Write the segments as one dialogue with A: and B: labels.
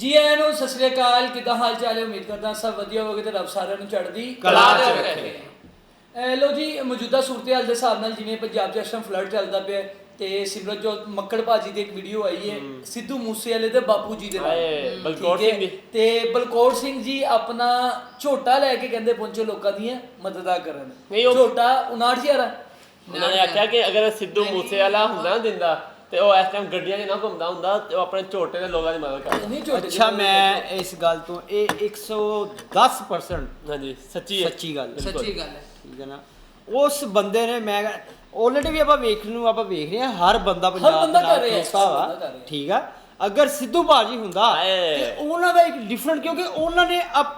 A: ਜੀ ਆਇਆਂ ਨੂੰ ਸਤਿ ਸ੍ਰੀ ਅਕਾਲ ਕਿਦਾਂ ਹਾਲ ਚਾਲ ਹੈ ਉਮੀਦ ਕਰਦਾ ਸਭ ਵਧੀਆ ਹੋਵੇ ਤੇ ਰੱਬ ਸਾਰਿਆਂ ਨੂੰ ਚੜ੍ਹਦੀ
B: ਕਲਾ ਚ ਰੱਖੇ।
A: ਅਹ ਲੋ ਜੀ ਮੌਜੂਦਾ ਸੂਰਤਹਾਲ ਦੇ ਹਿਸਾਬ ਨਾਲ ਜਿਵੇਂ ਪੰਜਾਬ 'ਚ ਇਸ ਟਾਈਮ ਫਲੱਡ ਚੱਲਦਾ ਪਿਆ ਹੈ, ਤੇ ਸਿਮਰਨਜੋਤ ਮੱਕੜ ਭਾਜੀ ਦੀ ਇੱਕ ਵੀਡੀਓ ਆਈ ਹੈ ਸਿੱਧੂ ਮੂਸੇਵਾਲੇ ਦੇ ਬਾਪੂ ਜੀ ਦੇ ਨਾਲ
B: ਹਾਏ, ਬਲਕੌਰ
A: ਠੀਕ ਹੈ?
B: ਸਿੰਘ ਦੀ।
A: ਤੇ ਬਲਕੌਰ ਸਿੰਘ ਜੀ ਆਪਣਾ ਝੋਟਾ ਲੈ ਕੇ ਕਹਿੰਦੇ ਪਹੁੰਚੋ ਲੋਕਾਂ ਦੀਆਂ ਮਦਦਾਂ ਕਰਨ
B: ਨਹੀਂ, ਉਹ-
A: ਝੋਟਾ 59000 ਆ
B: ਉਹਨਾਂ ਨੇ ਆਖਿਆ ਕਿ ਅਗਰ ਸਿੱਧੂ ਮੂਸੇ ਵਾਲਾ ਹੁੰਦਾ ਨਾ ਦਿੰਦਾ ਤੇ ਉਹ ਇਸ ਟਾਈਮ ਗੱਡੀਆਂ 'ਚ ਨਾ ਘੁੰਮਦਾ ਹੁੰਦਾ ਤੇ ਉਹ ਆਪਣੇ ਝੋਟੇ ਦੇ ਲੋਕਾਂ ਦੀ ਮਦਦ ਕਰਦਾ।
A: ਨਹੀਂ ਝੋਟੇ
C: ਅੱਛਾ ਮੈਂ ਇਸ ਗੱਲ ਤੋਂ ਇਹ 110%
B: ਹਾਂਜੀ ਸੱਚੀ ਹੈ।
C: ਸੱਚੀ ਗੱਲ ਹੈ।
D: ਸੱਚੀ ਗੱਲ ਹੈ।
C: ਠੀਕ ਹੈ ਨਾ? ਉਸ ਬੰਦੇ ਨੇ ਮੈਂ ਆਲਰੇਡੀ ਵੀ ਆਪਾਂ ਵੇਖ ਨੂੰ ਆਪਾਂ ਵੇਖ ਰਹੇ ਹਾਂ ਹਰ ਬੰਦਾ ਪੰਜਾਬ ਦੇ ਖਲੋਤਾ
A: ਹਰ
C: ਵਾ।
A: ਬੰਦਾ ਕਰ ਰਿਹਾ।
C: ਠੀਕ ਆ? ਅਗਰ ਸਿੱਧੂ ਬਾਜੀ ਹੁੰਦਾ। ਤੇ ਉਹਨਾਂ ਦਾ ਇੱਕ ਡਿਫਰੈਂਟ ਕਿਉਂਕਿ ਉਹਨਾਂ ਨੇ ਅਪ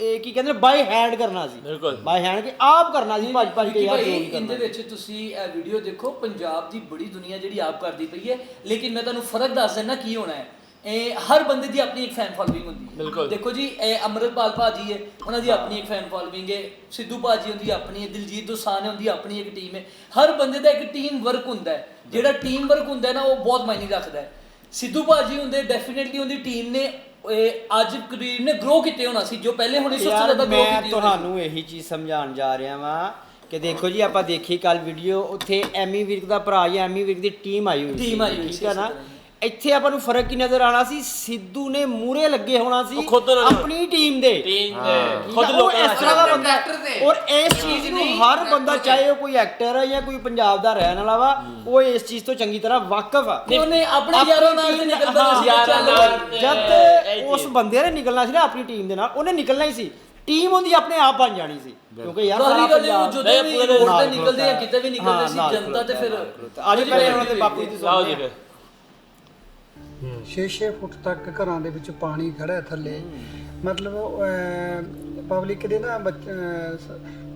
C: ਇਹ ਕੀ ਕਹਿੰਦੇ ਬਾਈ ਹੈਂਡ ਕਰਨਾ ਸੀ।
B: ਬਿਲਕੁਲ।
C: ਬਾਈ ਹੈਂਡ ਕਿ ਆਪ ਕਰਨਾ ਸੀ ਭੱਜ ਭੱਜ ਕੇ ਯਾਰ ਜੋ ਵੀ
A: ਇਹਦੇ
C: ਕਰਨਾ
A: ਵਿੱਚ ਤੁਸੀਂ ਇਹ ਵੀਡੀਓ ਦੇਖੋ ਪੰਜਾਬ ਦੀ ਬੜੀ ਦੁਨੀਆ ਜਿਹੜੀ ਆਪ ਕਰਦੀ ਪਈ ਹੈ। ਲੇਕਿਨ ਮੈਂ ਤੁਹਾਨੂੰ ਫ਼ਰਕ ਦੱਸ ਦਿੰਦਾ ਕੀ ਹੋਣਾ ਹੈ। ਇਹ ਹਰ ਬੰਦੇ ਦੀ ਆਪਣੀ ਇੱਕ ਫੈਨ ਫਾਲੋਇੰਗ ਹੁੰਦੀ ਹੈ।
B: ਬਿਲਕੁਲ।
A: ਦੇਖੋ ਜੀ ਇਹ ਅਮਰਪਾਲ ਭਾਜੀ ਹੈ ਉਹਨਾਂ ਦੀ ਆਪਣੀ ਇੱਕ ਫੈਨ ਫਾਲੋਇੰਗ ਹੈ। ਸਿੱਧੂ ਭਾਜੀ ਹੁੰਦੀ ਆਪਣੀ ਹੈ ਦਿਲਜੀਤ ਦੋਸਾਂਝ ਹੁੰਦੀ ਆਪਣੀ ਇੱਕ ਟੀਮ ਹੈ। ਹਰ ਬੰਦੇ ਦਾ ਇੱਕ ਟੀਮ ਵਰਕ ਹੁੰਦਾ ਹੈ। ਜਿਹੜਾ ਟੀਮ ਵਰਕ ਹੁੰਦਾ ਹੈ ਨਾ ਉਹ ਬਹੁਤ ਮਾਇਨੇ ਰੱਖਦਾ ਹੈ। ਸਿੱਧੂ ਭਾਜੀ ਹੁੰਦੇ ਡੈਫੀਨਿਟਲੀ ਉਹਦੀ ਟੀਮ ਨੇ ਇਹ ਅੱਜ ਕਰੀਬ ਨੇ ਗਰੋ ਕੀਤੇ ਹੋਣਾ ਸੀ ਜੋ ਪਹਿਲੇ ਹੋਣੀ ਸੀ ਉਸ ਤੋਂ ਜ਼ਿਆਦਾ ਗਰੋ
C: ਮੈਂ
A: ਕੀਤੀ ਹੋਣੀ ਸੀ।
C: ਤੁਹਾਨੂੰ ਇਹੀ ਚੀਜ਼ ਸਮਝਾਉਣ ਜਾ ਰਿਹਾ ਵਾਂ ਕਿ ਦੇਖੋ ਜੀ ਆਪਾਂ ਦੇਖੀ ਕੱਲ ਵੀਡੀਓ ਉੱਥੇ ਐਮੀ ਵਿਰਕ ਦਾ ਭਰਾ ਜਾਂ ਐਮੀ ਵਿਰਕ ਦੀ ਟੀਮ ਆਈ ਹੋਈ
A: Team ਆਈ ਹੋਈ
C: ਠੀਕ
A: ਸੀ
C: ਹੈ
A: ਇਸੇ
C: ਨਾ
A: ਤਰ੍ਹਾਂ।
C: ਇੱਥੇ ਆਪਾਂ ਨੂੰ ਫ਼ਰਕ ਕੀ ਨਜ਼ਰ ਆਣਾ ਸੀ ਸਿੱਧੂ ਨੇ ਮੂਰੇ ਲੱਗੇ ਹੋਣਾ ਸੀ
B: ਉਹ ਖੁਦ
C: ਆਪਣੀ ਟੀਮ ਦੇ
B: ਟੀਮ? ਖੁਦ
C: ਉਹ
B: ਲੋਕਾਂ
C: ਇਸ ਤਰ੍ਹਾਂ ਦਾ ਬੰਦਾ
D: ਤੇ।
C: ਔਰ ਇਸ ਚੀਜ਼ ਨੂੰ
D: ਨਹੀਂ,
C: ਹਰ ਬੰਦਾ। ਚਾਹੇ ਉਹ ਕੋਈ ਐਕਟਰ ਹੈ ਜਾਂ ਕੋਈ ਪੰਜਾਬ ਦਾ ਰਹਿਣ ਵਾਲਾ ਵਾ ਉਹ ਇਸ ਚੀਜ਼ ਤੋਂ ਚੰਗੀ ਤਰ੍ਹਾਂ ਵਾਕਿਫ ਆ
A: ਉਹਨੇ ਆਪਣੇ
C: ਆਪਣੀ
A: ਯਾਰਾਂ ਨਾਲ ਤੇ
C: team
A: ਨਿਕਲਦਾ
C: ਹਾਂ,
A: ਸੀ
B: ਯਾਰਾਂ।
C: ਜਦ ਉਸ
B: ਚੀਜ਼।
C: ਬੰਦੇ ਨੇ ਨਿਕਲਣਾ ਸੀ ਨਾ ਆਪਣੀ ਟੀਮ ਦੇ ਨਾਲ ਉਹਨੇ ਨਿਕਲਣਾ ਹੀ ਸੀ ਟੀਮ ਉਹਦੀ ਆਪਣੇ ਆਪ ਬਣ ਜਾਣੀ ਸੀ ਕਿਉਂਕਿ ਯਾਰ
A: ਸਾਰੀ
C: ਸਾਰਾ
A: ਗੱਲ ਇਹ ਉਹ
C: ਪੰਜਾਬ
A: ਜਦੋਂ ਵੀ
B: ਪੂਰੇ
C: ਨਾਲ
A: ਨਿਕਲਦੇ ਆ
C: ਖਲੋਤਾ
A: ਕਿਤੇ ਵੀ ਨਿਕਲਦੇ
C: ਹਾਂ,
A: ਸੀ
C: ਨਾਲ
A: ਜਨਤਾ ਤੇ ਫਿਰ।
C: ਅੱਜ ਪਹਿਲੇ ਉਹਨਾਂ ਦੇ ਬਾਪੂ ਦੀ
B: ਲਾਓ ਜੀ
C: ਸੁਣਦੇ
B: ਫਿਰ
E: 6-6 ਫੁੱਟ ਤੱਕ ਘਰਾਂ ਦੇ ਵਿੱਚ ਪਾਣੀ ਖੜਾ ਹੈ ਥੱਲੇ। ਮਤਲਬ ਪਬਲਿਕ ਦੇ ਨਾ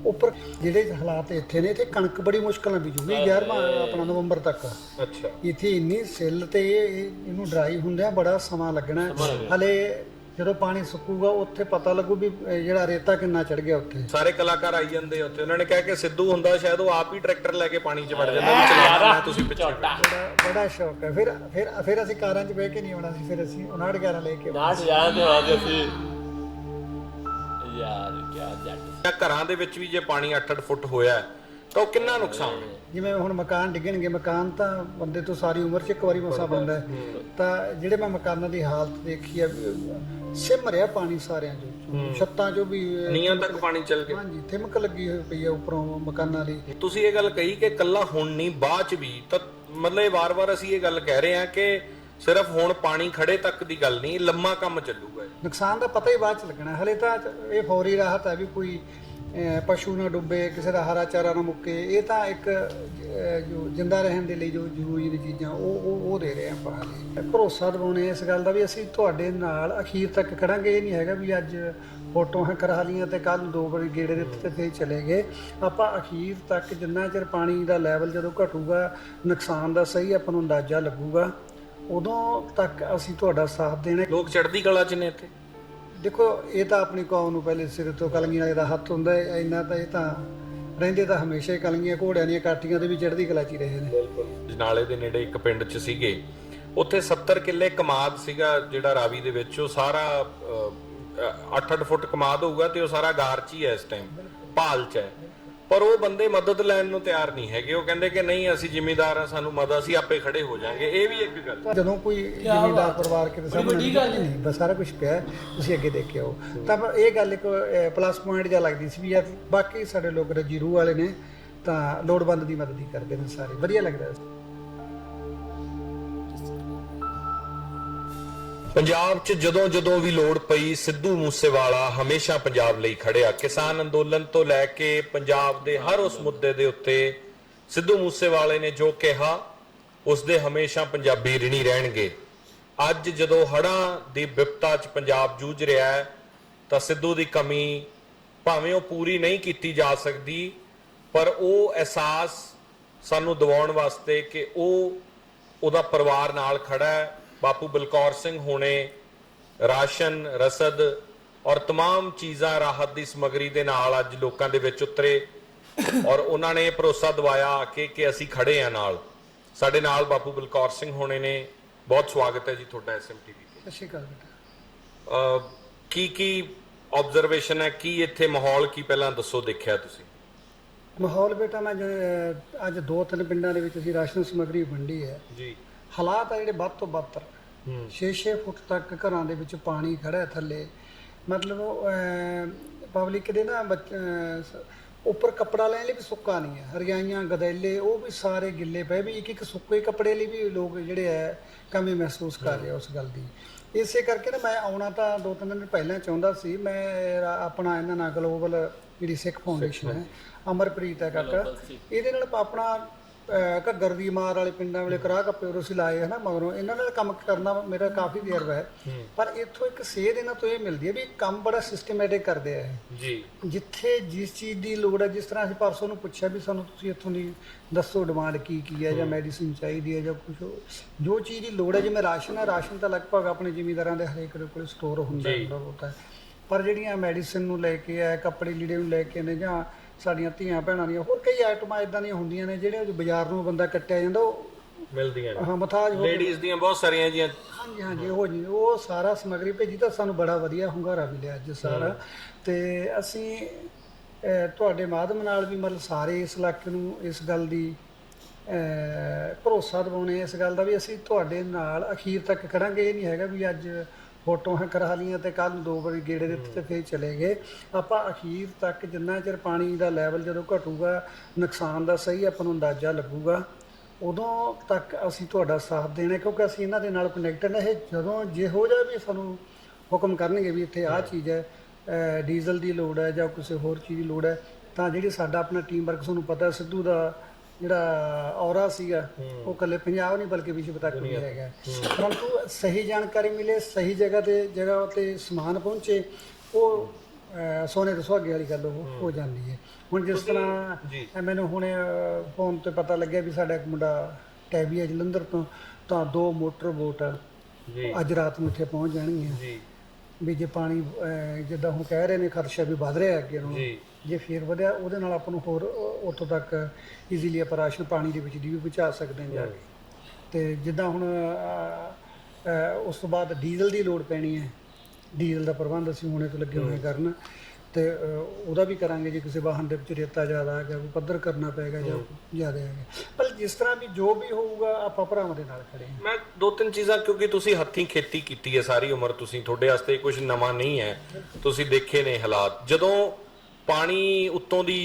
E: ਉੱਪਰ ਜਿਹੜੇ ਹਾਲਾਤ ਇੱਥੇ ਨੇ ਇੱਥੇ ਕਣਕ ਬੜੀ ਮੁਸ਼ਕਲ ਨਾਲ ਬੀਜੂਗੀ 11ਵਾਂ ਆਪਣਾ ਨਵੰਬਰ ਤੱਕ।
F: ਅੱਛਾ।
E: ਇੱਥੇ ਇੰਨੀ ਸਿੱਲ ਤੇ ਇਹ- ਇਹ- ਇਹਨੂੰ ਡਰਾਈ ਹੁੰਦਿਆਂ ਬੜਾ ਸਮਾਂ ਲੱਗਣਾ। ਹਲੇ ਜਦੋਂ ਪਾਣੀ ਸੁੱਕੂਗਾ ਉੱਥੇ ਪਤਾ ਲੱਗੂ ਵੀ ਅਹ, ਜਿਹੜਾ ਰੇਤਾ ਕਿੰਨਾ ਚੜ ਗਿਆ ਉੱਥੇ।
F: ਸਾਰੇ ਕਲਾਕਾਰ ਆਈ ਜਾਂਦੇ ਉੱਥੇ। ਉਹਨਾਂ ਨੇ ਕਿਹਾ ਕਿ ਸਿੱਧੂ ਹੁੰਦਾ ਸ਼ਾਇਦ ਉਹ ਆਪ ਹੀ ਟਰੈਕਟਰ ਲੈ ਕੇ ਪਾਣੀ 'ਚ ਵੜ ਜਾਂਦਾ ਵੀ ਚਲਾਉਣਾ ਮੈਂ ਤੁਸੀਂ ਪਿੱਛੇ
B: ਝੋਟਾ।
E: ਬੜਾ ਬੜਾ ਸ਼ੌਕ ਹੈ। ਫਿਰ ਫਿਰ ਫਿਰ ਅਸੀਂ ਕਾਰਾਂ 'ਚ ਬਹਿ ਕੇ ਨਹੀਂ ਆਉਣਾ ਸੀ ਫਿਰ ਅਸੀਂ 59 11 ਲੈ ਕੇ ਆਉਣਾ।
B: 90000 ਦੇ ਵਾਜੇ ਸੀ ਯਾਰ ਕੀ ਜੱਟ
F: ਜਾਂ ਘਰਾਂ ਦੇ ਵਿੱਚ ਵੀ ਜੇ ਪਾਣੀ 8-8 ਫੁੱਟ ਹੋਇਆ ਹੈ, ਤਾਂ ਉਹ ਕਿੰਨਾ ਨੁਕਸਾਨ ਹੈ?
E: ਜਿਵੇਂ ਹੁਣ ਮਕਾਨ ਡਿੱਗਣਗੇ ਮਕਾਨ ਤਾਂ ਬੰਦੇ ਤੋਂ ਸਾਰੀ ਉਮਰ 'ਚ ਇੱਕ ਵਾਰੀ ਮਸਾ ਬਣਦਾ ਹੈ। ਤਾਂ ਜਿਹੜੇ ਮੈਂ ਮਕਾਨਾਂ ਦੀ ਹਾਲਤ ਦੇਖੀ ਆ ਸਿਮ ਰਿਹਾ ਪਾਣੀ ਸਾਰਿਆਂ 'ਚ। ਛੱਤਾਂ 'ਚੋਂ ਵੀ
F: ਨੀਆਂ ਤੱਕ ਪਾਣੀ ਚੱਲ ਗਿਆ।
E: ਹਾਂਜੀ ਥਿਮਕ ਲੱਗੀ ਹੋਈ ਪਈ ਹੈ ਉੱਪਰੋਂ ਮਕਾਨਾਂ ਦੀ।
F: ਤੁਸੀਂ ਇਹ ਗੱਲ ਕਹੀ ਕਿ ਕੱਲਾ ਹੁਣ ਨਹੀਂ ਬਾਅਦ 'ਚ ਵੀ। ਤਾਂ ਮਤਲਬ ਇਹ ਵਾਰ-ਵਾਰ ਅਸੀਂ ਇਹ ਗੱਲ ਕਹਿ ਰਹੇ ਹਾਂ ਕਿ ਸਿਰਫ ਹੁਣ ਪਾਣੀ ਖੜੇ ਤੱਕ ਦੀ ਗੱਲ ਨਹੀਂ ਲੰਮਾ ਕੰਮ ਚੱਲੂਗਾ ਇਹ।
E: ਨੁਕਸਾਨ ਦਾ ਪਤਾ ਹੀ ਬਾਅਦ 'ਚ ਲੱਗਣਾ। ਹਲੇ ਤਾਂ ਇਹ ਫੌਰੀ ਰਾਹਤ ਹੈ ਵੀ ਕੋਈ ਪਸ਼ੂ ਨਾ ਡੁੱਬੇ, ਕਿਸੇ ਦਾ ਹਰਾ ਚਾਰਾ ਨਾ ਮੁੱਕੇ, ਇਹ ਤਾਂ ਇੱਕ ਜੋ ਜਿੰਦਾ ਰਹਿਣ ਦੇ ਲਈ ਜੋ ਜ਼ਰੂਰੀ ਨੇ ਚੀਜ਼ਾਂ, ਉਹ ਉਹ ਉਹ ਦੇ ਰਹੇ ਆਪਾਂ ਹਾਲੇ ਭਰੋਸਾ ਦਿਵਾਉਣੇ ਇਸ ਗੱਲ ਦਾ ਵੀ ਅਸੀਂ ਤੁਹਾਡੇ ਨਾਲ ਅਖੀਰ ਤੱਕ ਖੜਾਂਗੇ। ਇਹ ਨਹੀਂ ਹੈਗਾ ਵੀ ਅੱਜ ਫੋਟੋਆਂ ਕਰਾ ਲੀਆਂ ਤੇ ਕੱਲ ਦੋ ਵਾਰੀ ਗੇੜੇ ਦਿੱਤੇ ਤੇ ਫੇਰ ਚਲੇ ਗਏ। ਆਪਾਂ ਅਖੀਰ ਤੱਕ ਜਿੰਨਾ ਚਿਰ ਪਾਣੀ ਦਾ ਲੈਵਲ ਜਦੋਂ ਘਟੂਗਾ, ਨੁਕਸਾਨ ਦਾ ਸਹੀ ਆਪਾਂ ਨੂੰ ਅੰਦਾਜ਼ਾ ਲੱਗੂਗਾ, ਉਦੋਂ ਤੱਕ ਅਸੀਂ ਤੁਹਾਡਾ ਸਾਥ ਦੇਣਾ।
F: ਲੋਕ ਚੜ੍ਹਦੀ ਕਲਾ 'ਚ ਨੇ ਇੱਥੇ।
E: ਦੇਖੋ, ਇਹ ਤਾਂ ਆਪਣੀ ਕੌਮ ਨੂੰ ਪਹਿਲੇ ਸਿਰ ਤੋਂ ਕਲਗੀਆਂ ਦਾ ਹੱਥ ਹੁੰਦਾ ਹੈ, ਇੰਨਾ ਤਾਂ ਇਹ ਤਾਂ ਰਹਿੰਦੇ ਤਾਂ ਹਮੇਸ਼ਾ ਹੀ ਕਲਗੀਆਂ, ਘੋੜਿਆਂ ਦੀਆਂ ਕਾਠੀਆਂ ਤੇ ਵੀ ਚੜ੍ਹਦੀ ਕਲਾ 'ਚ ਹੀ ਰਹੇ ਨੇ।
F: ਜਨਾਲੇ ਦੇ ਨੇੜੇ ਇੱਕ ਪਿੰਡ 'ਚ ਸੀਗੇ। ਉੱਥੇ 70 ਕਿੱਲੇ ਕਮਾਦ ਸੀਗਾ ਜਿਹੜਾ ਰਾਵੀ ਦੇ ਵਿੱਚ, ਉਹ ਸਾਰਾ 8-8 ਫੁੱਟ ਕਮਾਦ ਹੋਊਗਾ ਤੇ ਉਹ ਸਾਰਾ ਗਾਰ 'ਚ ਹੀ ਹੈ ਇਸ ਟਾਈਮ ਭਾਲ 'ਚ ਹੈ। ਪਰ ਉਹ ਬੰਦੇ ਮਦਦ ਲੈਣ ਨੂੰ ਤਿਆਰ ਨਹੀਂ ਹੈਗੇ। ਉਹ ਕਹਿੰਦੇ ਕਿ ਨਹੀਂ ਅਸੀਂ ਜ਼ਿਮੀਂਦਾਰ ਆ ਸਾਨੂੰ ਮਦਦ ਅਸੀਂ ਆਪੇ ਖੜੇ ਹੋ ਜਾਾਂਗੇ। ਇਹ ਵੀ ਇੱਕ ਗੱਲ।
E: ਜਦੋਂ ਕੋਈ ਜ਼ਿਮੀਂਦਾਰ ਪਰਿਵਾਰ ਕਿਤੇ ਸਾਹਮਣੇ
A: ਵੱਡੀ ਗੱਲ ਹੈ।
E: ਨਹੀਂ ਬਸ ਸਾਰਾ ਕੁਝ ਪਿਆ ਤੁਸੀਂ ਅੱਗੇ ਦੇਖ ਕੇ ਆਓ ਤਾਂ ਪਰ ਇਹ ਗੱਲ ਇੱਕ ਪਲੱਸ ਪੁਆਇੰਟ ਜਿਹਾ ਲੱਗਦੀ ਸੀ ਵੀ ਯਾਰ ਬਾਕੀ ਸਾਡੇ ਲੋਕ ਰਜੀਰੂ ਵਾਲੇ ਨੇ ਤਾਂ ਲੋੜਵੰਦ ਦੀ ਮਦਦ ਹੀ ਕਰਦੇ ਨੇ ਸਾਰੇ। ਵਧੀਆ ਲੱਗਦਾ ਹੈ।
F: ਪੰਜਾਬ 'ਚ ਜਦੋਂ ਜਦੋਂ ਵੀ ਲੋੜ ਪਈ ਸਿੱਧੂ ਮੂਸੇਵਾਲਾ ਹਮੇਸ਼ਾ ਪੰਜਾਬ ਲਈ ਖੜਿਆ ਕਿਸਾਨ ਅੰਦੋਲਨ ਤੋਂ ਲੈ ਕੇ ਪੰਜਾਬ ਦੇ ਹਰ ਉਸ ਮੁੱਦੇ ਦੇ ਉੱਤੇ ਸਿੱਧੂ ਮੂਸੇਵਾਲੇ ਨੇ ਜੋ ਕਿਹਾ ਉਸ ਦੇ ਹਮੇਸ਼ਾ ਪੰਜਾਬੀ ਰਿਣੀ ਰਹਿਣਗੇ। ਅੱਜ ਜਦੋਂ ਹੜ੍ਹਾਂ ਦੀ ਵਿਪਤਾ 'ਚ ਪੰਜਾਬ ਜੂਝ ਰਿਹਾ ਹੈ, ਤਾਂ ਸਿੱਧੂ ਦੀ ਕਮੀ ਭਾਵੇਂ ਉਹ ਪੂਰੀ ਨਹੀਂ ਕੀਤੀ ਜਾ ਸਕਦੀ, ਪਰ ਉਹ ਅਹਿਸਾਸ ਸਾਨੂੰ ਦਿਵਾਉਣ ਵਾਸਤੇ ਕਿ ਉਹ ਉਹਦਾ ਪਰਿਵਾਰ ਨਾਲ ਖੜਾ ਹੈ। ਬਾਪੂ ਬਲਕੌਰ ਸਿੰਘ ਹੋਣੇ ਰਾਸ਼ਨ ਰਸਦ ਔਰ तमाम ਚੀਜ਼ਾਂ ਰਾਹਤ ਦੀ ਸਮਗਰੀ ਦੇ ਨਾਲ ਅੱਜ ਲੋਕਾਂ ਦੇ ਵਿੱਚ ਉਤਰੇ ਔਰ ਉਹਨਾਂ ਨੇ ਇਹ ਭਰੋਸਾ ਦਿਵਾਇਆ ਕਿ ਕਿ ਅਸੀਂ ਖੜੇ ਆ ਨਾਲ ਸਾਡੇ ਨਾਲ ਬਾਪੂ ਬਲਕੌਰ ਸਿੰਘ ਹੋਣੇ ਨੇ ਬਹੁਤ ਸਵਾਗਤ ਹੈ ਜੀ ਤੁਹਾਡਾ ਐਸਐਮਟੀਵੀ ਤੇ
E: ਸਤਿ ਸ਼੍ਰੀ ਅਕਾਲ ਬੇਟਾ
F: ਅਹ, ਕੀ ਕੀ ਆਬਜ਼ਰਵੇਸ਼ਨ ਹੈ ਕੀ ਇੱਥੇ ਮਾਹੌਲ ਕੀ ਪਹਿਲਾਂ ਦੱਸੋ ਦੇਖਿਆ ਤੁਸੀਂ
E: ਮਾਹੌਲ ਬੇਟਾ ਮੈਂ ਜੋ, ਅਹ, ਅੱਜ ਦੋ ਤਿੰਨ ਪਿੰਡਾਂ ਦੇ ਵਿੱਚ ਅਸੀਂ ਰਾਸ਼ਨ ਸਮੱਗਰੀ ਵੰਡੀ ਹੈ
F: ਜੀ
E: ਹਾਲਾਤ ਆ ਜਿਹੜੇ ਵੱਧ ਤੋਂ ਬੱਤਰ
F: ਹੂੰ
E: 6-6 ਫੁੱਟ ਤੱਕ ਘਰਾਂ ਦੇ ਵਿੱਚ ਪਾਣੀ ਖੜਾ ਹੈ ਥੱਲੇ। ਮਤਲਬ ਪਬਲਿਕ ਦੇ ਨਾ ਉੱਪਰ ਕੱਪੜਾ ਲੈਣ ਲਈ ਵੀ ਸੁੱਕਾ ਨਹੀਂ ਹੈ। ਹਰਿਆਈਆਂ ਗਦੈਲੇ ਉਹ ਵੀ ਸਾਰੇ ਗਿੱਲੇ ਪਏ। ਵੀ ਇੱਕ ਇੱਕ ਸੁੱਕੇ ਕੱਪੜੇ ਲਈ ਵੀ ਲੋਕ ਜਿਹੜੇ ਹੈ ਕਮੀ ਮਹਿਸੂਸ ਕਰ ਰਹੇ ਉਸ ਗੱਲ ਦੀ। ਇਸੇ ਕਰਕੇ ਨਾ ਮੈਂ ਆਉਣਾ ਤਾਂ ਦੋ ਤਿੰਨ ਦਿਨ ਪਹਿਲਾਂ ਚਾਹੁੰਦਾ ਸੀ। ਮੈਂ ਆਪਣਾ ਇਹਨਾਂ ਨਾਲ ਗਲੋਬਲ ਜਿਹੜੀ ਸਿੱਖ ਫਾਊਂਡੇਸ਼ਨ ਹੈ ਅਮਰਪ੍ਰੀਤ ਹੈ ਕਾਕਾ। ਇਹਦੇ ਨਾਲ ਆਪਾਂ ਆਪਣਾ ਅਹ, ਘੱਗਰ ਦੀ ਮਾਰ ਵਾਲੇ ਪਿੰਡਾਂ ਵੇਲੇ ਕਰਾਹ ਕੱਪੇ ਉਰੋਂ ਲਾਏ ਹਨਾ ਮਗਰੋਂ ਇਹਨਾਂ ਨਾਲ ਕੰਮ ਕਰਨਾ ਮੇਰਾ ਕਾਫੀ ਦੇਰ ਹੈ। ਪਰ ਇੱਥੋਂ ਇੱਕ ਸੇਧ ਇਹਨਾਂ ਤੋਂ ਇਹ ਮਿਲਦੀ ਹੈ ਵੀ ਕੰਮ ਬੜਾ ਸਿਸਟਮੈਟਿਕ ਕਰਦੇ ਆ ਇਹ।
F: ਜੀ।
E: ਜਿੱਥੇ ਜਿਸ ਚੀਜ਼ ਦੀ ਲੋੜ ਹੈ ਜਿਸ ਤਰ੍ਹਾਂ ਅਸੀਂ ਪਰਸੋਂ ਨੂੰ ਪੁੱਛਿਆ ਵੀ ਸਾਨੂੰ ਤੁਸੀਂ ਇੱਥੋਂ ਦੀ ਦੱਸੋ ਡਿਮਾਂਡ ਕੀ ਕੀ ਹੈ ਜਾਂ ਮੈਡੀਸਿਨ ਚਾਹੀਦੀ ਹੈ ਜਾਂ ਕੁਝ ਜੋ ਚੀਜ਼ ਦੀ ਲੋੜ ਹੈ ਜਿਵੇਂ ਰਾਸ਼ਨ ਹੈ ਰਾਸ਼ਨ ਤਾਂ ਲਗਭਗ ਆਪਣੇ ਜ਼ਿਮੀਂਦਾਰਾਂ ਦੇ ਹਰੇਕ ਦੇ ਕੋਲ ਸਟੋਰ ਹੁੰਦਾ
F: ਜੀ।
E: ਹੁੰਦਾ ਹੁੰਦਾ ਹੈ। ਪਰ ਜਿਹੜੀਆਂ ਮੈਡੀਸਿਨ ਨੂੰ ਲੈ ਕੇ ਆ ਕੱਪੜੇ ਲੀੜੇ ਨੂੰ ਲੈ ਕੇ ਨੇ ਜਾਂ ਸਾਡੀਆਂ ਧੀਆਂ ਭੈਣਾਂ ਦੀਆਂ ਹੋਰ ਕਈ ਆਈਟਮਾਂ ਇਦਾਂ ਦੀਆਂ ਹੁੰਦੀਆਂ ਨੇ ਜਿਹੜੇ ਬਾਜ਼ਾਰ ਨੂੰ ਬੰਦਾ ਕੱਟਿਆ ਜਾਂਦਾ ਉਹ
F: ਮਿਲਦੀਆਂ ਨੇ।
E: ਹਾਂ ਮਥਾਜ ਹੋ
F: ਲੇਡੀਜ਼ ਦੀਆਂ ਬਹੁਤ ਸਾਰੀਆਂ ਜੀਆਂ।
E: ਹਾਂਜੀ ਹਾਂਜੀ ਉਹ ਜੀ ਉਹ ਸਾਰਾ ਸਮਗਰੀ ਭੇਜੀ ਤਾਂ ਸਾਨੂੰ ਬੜਾ ਵਧੀਆ ਹੁੰਗਾਰਾ ਮਿਲਿਆ ਅੱਜ ਸਾਰਾ। ਤੇ ਅਸੀਂ ਤੁਹਾਡੇ ਮਾਧਮ ਨਾਲ ਵੀ ਮਤਲਬ ਸਾਰੇ ਇਸ ਇਲਾਕੇ ਨੂੰ ਇਸ ਗੱਲ ਦੀ ਭਰੋਸਾ ਦਿਵਾਉਣੇ ਇਸ ਗੱਲ ਦਾ ਵੀ ਅਸੀਂ ਤੁਹਾਡੇ ਨਾਲ ਅਖੀਰ ਤੱਕ ਕਰਾਂਗੇ। ਇਹ ਨਹੀਂ ਹੈਗਾ ਵੀ ਅੱਜ ਫੋਟੋਆਂ ਕਰਾ ਲਈਆਂ ਤੇ ਕੱਲ ਨੂੰ ਦੋ ਵਾਰੀ ਗੇੜੇ ਦੇ ਉੱਤੇ ਫੇਰ ਚਲੇ ਗਏ। ਆਪਾਂ ਅਖੀਰ ਤੱਕ ਜਿੰਨਾ ਚਿਰ ਪਾਣੀ ਦਾ ਲੈਵਲ ਜਦੋਂ ਘਟੂਗਾ, ਨੁਕਸਾਨ ਦਾ ਸਹੀ ਆਪਾਂ ਨੂੰ ਅੰਦਾਜ਼ਾ ਲੱਗੂਗਾ। ਉਦੋਂ ਤੱਕ ਅਸੀਂ ਤੁਹਾਡਾ ਸਾਥ ਦੇਣਾ, ਕਿਉਂਕਿ ਅਸੀਂ ਇਹਨਾਂ ਦੇ ਨਾਲ ਕਨੈਕਟਡ ਨੇ ਇਹ ਜਦੋਂ ਜਿਹੋ ਜਿਹਾ ਵੀ ਸਾਨੂੰ ਹੁਕਮ ਕਰਨਗੇ ਵੀ ਇੱਥੇ ਆਹ ਚੀਜ਼ ਹੈ ਡੀਜ਼ਲ ਦੀ ਲੋੜ ਹੈ ਜਾਂ ਕਿਸੇ ਹੋਰ ਚੀਜ਼ ਦੀ ਲੋੜ ਹੈ, ਤਾਂ ਜਿਹੜੀ ਸਾਡਾ ਆਪਣਾ ਟੀਮ ਵਰਕ ਤੁਹਾਨੂੰ ਪਤਾ ਸਿੱਧੂ ਦਾ ਜਿਹੜਾ ਔਰਾ ਸੀਗਾ ਉਹ ਕੱਲੇ ਪੰਜਾਬ ਨਹੀਂ ਬਲਕਿ ਵਿਸ਼ਵ ਤੱਕ ਵੀ ਹੈਗਾ। ਪਰੰਤੂ ਸਹੀ ਜਾਣਕਾਰੀ ਮਿਲੇ ਸਹੀ ਜਗ੍ਹਾ ਤੇ ਜਗ੍ਹਾ ਉੱਤੇ ਸਮਾਨ ਪਹੁੰਚੇ ਉਹ ਸੋਨੇ ਦੇ ਸੁਹਾਗੇ ਵਾਲੀ ਗੱਲ ਉਹ ਹੋ। ਜਾਂਦੀ ਹੈ। ਹੁਣ ਜਿਸ ਤਰ੍ਹਾਂ ਮੈਨੂੰ ਹੁਣੇ ਫੋਨ ਤੇ ਪਤਾ ਲੱਗਿਆ ਵੀ ਸਾਡਾ ਇੱਕ ਮੁੰਡਾ ਹੈ ਜਲੰਧਰ ਤੋਂ ਤਾਂ ਦੋ ਮੋਟਰ ਬੋਟ
F: ਜੀ।
E: ਅੱਜ ਰਾਤ ਨੂੰ ਇੱਥੇ ਪਹੁੰਚ ਜਾਣਗੀਆਂ।
F: ਜੀ।
E: ਵੀ ਜੇ ਪਾਣੀ ਅਹ, ਜਿੱਦਾਂ ਹੁਣ ਕਹਿ ਰਹੇ ਨੇ ਖਰਚਾ ਵੀ ਵਧ ਰਿਹਾ ਅੱਗੇ ਨੂੰ
F: ਜੀ।
E: ਜੇ ਫੇਰ ਵਧਿਆ ਉਹਦੇ ਨਾਲ ਆਪਾਂ ਨੂੰ ਹੋਰ ਉੱਥੋਂ ਤੱਕ ਈਜ਼ੀਲੀ ਆਪਾਂ ਰਾਸ਼ਨ ਪਾਣੀ ਦੇ ਵਿੱਚ ਦੀ ਵੀ ਪਹੁੰਚਾ ਸਕਦੇ ਹਾਂ ਜਾ ਕੇ। ਤੇ ਜਿੱਦਾਂ ਹੁਣ ਉਸ ਤੋਂ ਬਾਅਦ ਡੀਜ਼ਲ ਦੀ ਲੋੜ ਪੈਣੀ ਹੈ। ਡੀਜ਼ਲ ਦਾ ਪ੍ਰਬੰਧ ਅਸੀਂ ਹੁਣੇ ਤੋਂ ਲੱਗੇ ਹੋਏ ਕਰਨ। ਤੇ ਉਹਦਾ ਵੀ ਕਰਾਂਗੇ ਜੇ ਕਿਸੇ ਵਾਹਨ ਦੇ ਵਿੱਚ ਰੇਤਾ ਜ਼ਿਆਦਾ ਆ ਗਿਆ ਕੋਈ ਪੱਧਰ ਕਰਨਾ ਪਏਗਾ ਜਾਂ ਜ਼ਿਆਦਾ ਆ ਗਿਆ। ਪਰ ਜਿਸ ਤਰ੍ਹਾਂ ਵੀ ਜੋ ਵੀ ਹੋਊਗਾ ਆਪਾਂ ਭਰਾਵਾਂ ਦੇ ਨਾਲ ਖੜੇ ਹਾਂ।
F: ਮੈਂ ਦੋ ਤਿੰਨ ਚੀਜ਼ਾਂ ਕਿਉਂਕਿ ਤੁਸੀਂ ਹੱਥੀਂ ਖੇਤੀ ਕੀਤੀ ਹੈ ਸਾਰੀ ਉਮਰ ਤੁਸੀਂ ਤੁਹਾਡੇ ਵਾਸਤੇ ਕੁਝ ਨਵਾਂ ਨਹੀਂ ਹੈ। ਤੁਸੀਂ ਦੇਖੇ ਨੇ ਹਾਲਾਤ। ਜਦੋਂ ਪਾਣੀ ਉੱਤੋਂ ਦੀ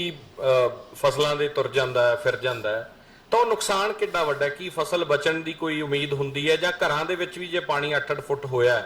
F: ਫਸਲਾਂ ਦੇ ਤੁਰ ਜਾਂਦਾ ਹੈ ਫਿਰ ਜਾਂਦਾ ਹੈ ਤਾਂ ਉਹ ਨੁਕਸਾਨ ਕਿੱਡਾ ਵੱਡਾ? ਕੀ ਫਸਲ ਬਚਣ ਦੀ ਕੋਈ ਉਮੀਦ ਹੁੰਦੀ ਹੈ? ਜਾਂ ਘਰਾਂ ਦੇ ਵਿੱਚ ਵੀ ਜੇ ਪਾਣੀ 8-8 ਫੁੱਟ ਹੋਇਆ